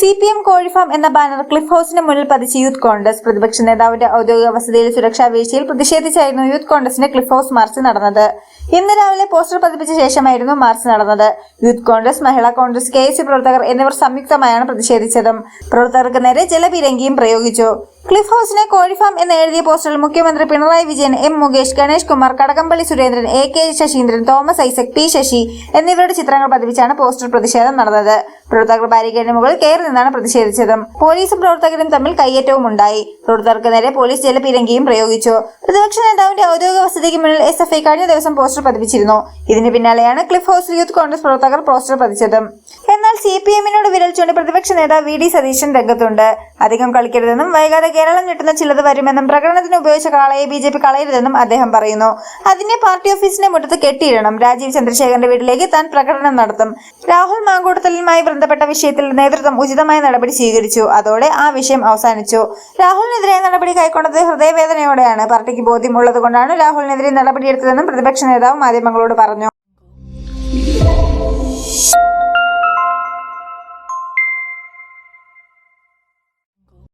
C P M കോഴിഫാം എന്ന banner cliff ഹൌസിന് മുന്നിൽ പതിച്ച് യൂത്ത് കോൺഗ്രസ് പ്രതിപക്ഷ നേതാവിന്റെ ഔദ്യോഗിക വസതിയിൽ സുരക്ഷാ വീഴ്ചയിൽ പ്രതിഷേധിച്ചായിരുന്നു യൂത്ത് കോൺഗ്രസിന്റെ ക്ലിഫ് ഹൌസ് മാർച്ച് നടന്നത്. ഇന്ന് രാവിലെ പോസ്റ്റർ പതിപ്പിച്ച ശേഷമായിരുന്നു മാർച്ച് നടന്നത്. Youth Congress Mahila Congress K പ്രവർത്തകർ എന്നിവർ സംയുക്തമായാണ് പ്രതിഷേധിച്ചതും. പ്രവർത്തകർക്ക് നേരെ ജലപീരങ്കിയും പ്രയോഗിച്ചു. ക്ലിഫ് ഹൗസിനെ കോഴിഫാം എന്ന് എഴുതിയ പോസ്റ്ററിൽ മുഖ്യമന്ത്രി Pinarayi Vijayan M Mukesh Ganesh Kumar Kadakampally Surendran A K Saseendran Thomas Isaac P Sasi എന്നിവരുടെ ചിത്രങ്ങൾ പതിപ്പിച്ചാണ് പോസ്റ്റർ പ്രതിഷേധം നടന്നത്. പ്രവർത്തകർ ബാരിക്കേഡിന് മുകളിൽ കയറി നിന്നാണ് പ്രതിഷേധിച്ചതും. പോലീസും പ്രവർത്തകരും തമ്മിൽ കയ്യേറ്റവും ഉണ്ടായി. പ്രവർത്തകർക്ക് നേരെ പോലീസ് ജലപീരങ്കിയും പ്രയോഗിച്ചു. പ്രതിപക്ഷ നേതാവിന്റെ ഔദ്യോഗിക വസതിക്ക് മുന്നിൽ എസ് എഫ് ഐ കഴിഞ്ഞ ദിവസം പോസ്റ്റർ പതിപ്പിച്ചിരുന്നു. ഇതിന് പിന്നാലെയാണ് ക്ലിഫ് ഹൗസ് യൂത്ത് കോൺഗ്രസ് പ്രവർത്തകർ പോസ്റ്റർ പതിച്ചതും. എന്നാൽ സി പി എമ്മിനോട് വിരൽ ചൂണ്ടി പ്രതിപക്ഷ നേതാവ് വി ഡി സതീശൻ രംഗത്തുണ്ട്. അധികം കളിക്കരുതെന്നും വൈകാതെ കേരളം ഞെട്ടുന്ന ചിലത് വരുമെന്നും പ്രകടനത്തിന് ഉപയോഗിച്ച കാളയെ ബി ജെ പി കളയരുതെന്നും അദ്ദേഹം പറയുന്നു. അതിനെ പാർട്ടി ഓഫീസിന്റെ മുറ്റത്ത് കെട്ടിയിടണം. രാജീവ് ചന്ദ്രശേഖരന്റെ വീട്ടിലേക്ക് താൻ പ്രകടനം നടത്തും. രാഹുൽ മാങ്കൂട്ടത്തലുമായി ബന്ധപ്പെട്ട വിഷയത്തിൽ നേതൃത്വം ഉചിതമായ നടപടി സ്വീകരിച്ചു. അതോടെ ആ വിഷയം അവസാനിച്ചു. രാഹുലിനെതിരെ നടപടി കൈക്കൊണ്ടത് ഹൃദയവേദനയോടെയാണ്. പാർട്ടിക്ക് ബോധ്യമുള്ളത് കൊണ്ടാണ് രാഹുലിനെതിരെ നടപടിയെടുത്തതെന്നും പ്രതിപക്ഷ നേതാവ് മാധ്യമങ്ങളോട് പറഞ്ഞു.